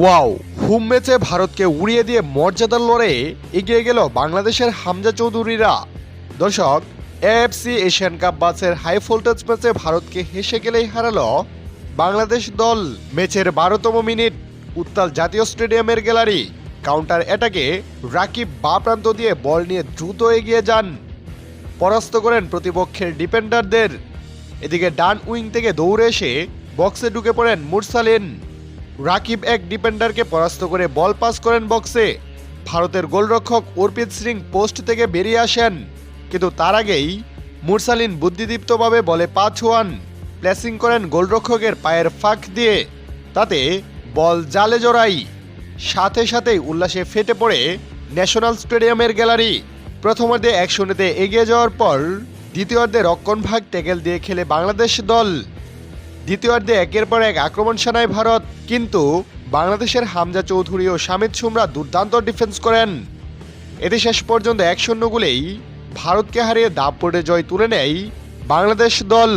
Wow, হুম ম্যাচে ভারতকে উড়িয়ে দিয়ে মর্যাদার লড়ে এগিয়ে গেল বাংলাদেশের হামজা চৌধুরীরা। দর্শক, এএফসি এশিয়ান কাপ বাসের হাই ভোল্টেজ ম্যাচে ভারতকে হেসে গেলেই হারালো বাংলাদেশ দল। ম্যাচের বারোতম মিনিট, উত্তাল জাতীয় স্টেডিয়ামের গ্যালারি। কাউন্টার অ্যাটাকে রাকিব বা প্রান্ত দিয়ে বল নিয়ে দ্রুত এগিয়ে যান। পরাস্ত করেন প্রতিপক্ষের ডিফেন্ডারদের এদিকে ডান উইং থেকে দৌড়ে এসে বক্সে ঢুকে পড়েন মুরসালিন। রাকিব এক ডিফেন্ডারকে পরাস্ত করে বল পাস করেন বক্সে। ভারতের গোলরক্ষক অর্পিত সিং পোস্ট থেকে বেরিয়ে আসেন। কিন্তু তার আগেই মুরসালিন বুদ্ধিদীপ্তভাবে বলে পা ছোঁয়ান প্লেসিং করেন গোলরক্ষকের পায়ের ফাঁক দিয়ে। তাতে বল জালে জড়াই। সাথে সাথেই উল্লাসে ফেটে পড়ে ন্যাশনাল স্টেডিয়ামের গ্যালারি। প্রথমার্ধে এক শূন্যতে এগিয়ে যাওয়ার পর দ্বিতীয়ার্ধে রক্ষণ ভাগ ট্যাকেল দিয়ে খেলে বাংলাদেশ দল। দ্বিতীয়ার্ধে একের পর এক আক্রমণ সানায় ভারত, কিন্তু বাংলাদেশের হামজা চৌধুরী ও শামিদ সুমরা দুর্দান্ত ডিফেন্স করেন। এতে শেষ পর্যন্ত এক শূন্য গোলেই ভারতকে হারিয়ে দাপটে জয় তুলে নেয় বাংলাদেশ দল।